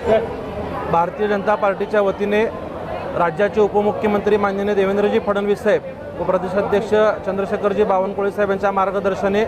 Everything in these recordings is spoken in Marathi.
भारतीय जनता पार्टीच्या वतीने राज्याचे उपमुख्यमंत्री माननीय देवेंद्रजी फडणवीस साहेब व प्रदेशाध्यक्ष चंद्रशेखरजी बावनकुळे साहेब यांच्या मार्गदर्शने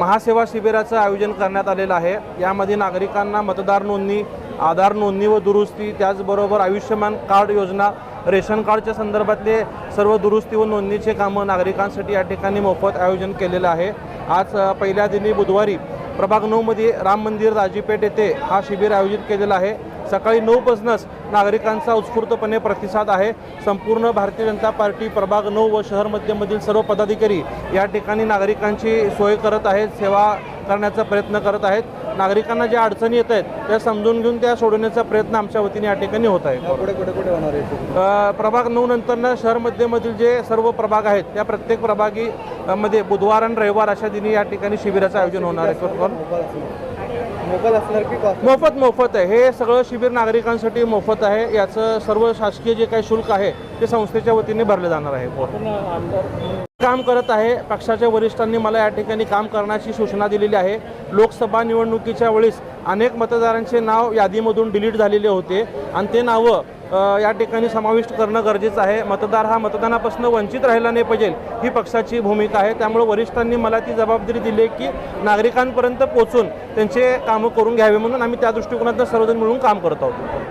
महासेवा शिबिराचं आयोजन करण्यात आलेलं आहे. यामध्ये नागरिकांना मतदार नोंदणी आधार नोंदणी व दुरुस्ती त्याचबरोबर आयुष्यमान कार्ड योजना रेशन कार्डच्या संदर्भातले सर्व दुरुस्ती व नोंदणीचे कामं नागरिकांसाठी या ठिकाणी मोफत आयोजन केलेलं आहे. आज पहिल्या दिनी बुधवारी प्रभाग नऊमध्ये राम मंदिर राजीपेठ येथे हा शिबिर आयोजित केलेला आहे. सकाळी नऊपासूनच नागरिकांचा उत्स्फूर्तपणे प्रतिसाद आहे. संपूर्ण भारतीय जनता पार्टी प्रभाग नऊ व शहर मध्यमधील सर्व पदाधिकारी या ठिकाणी नागरिकांची सोय करत आहेत सेवा करण्याचा प्रयत्न करत आहेत. नागरिकांना ज्या अडचणी येत आहेत त्या समजून घेऊन त्या सोडवण्याचा प्रयत्न आमच्या वतीने या ठिकाणी होत आहे. प्रभाग नऊ नंतरनं शहर मध्यमधील जे सर्व प्रभाग आहेत त्या प्रत्येक प्रभागी मध्ये बुधवार आणि रविवार अशा दिनी या ठिकाणी शिबिराचं आयोजन होणार आहे. मोफत मोफत आहे. हे सगळं शिबिर नागरिकांसाठी मोफत आहे. याचं सर्व शासकीय जे काही शुल्क आहे ते संस्थेच्या वतीने भरले जाणार आहे. काम करत आहे. पक्षाच्या वरिष्ठांनी मला या ठिकाणी काम करण्याची सूचना दिलेली आहे. लोकसभा निवडणुकीच्या वेळेस अनेक मतदारांचे नाव यादीमधून डिलीट झालेले होते. आणि ते नावं या ठिकाणी समाविष्ट करणं गरजेचं आहे. मतदार हा मतदानापासून वंचित राहिला नाही पाहिजे ही पक्षाची भूमिका आहे. त्यामुळे वरिष्ठांनी मला ती जबाबदारी दिली की नागरिकांपर्यंत पोचून त्यांचे कामं करून घ्यावे म्हणून आम्ही त्या दृष्टिकोनातून सर्वजण मिळून काम करत आहोत.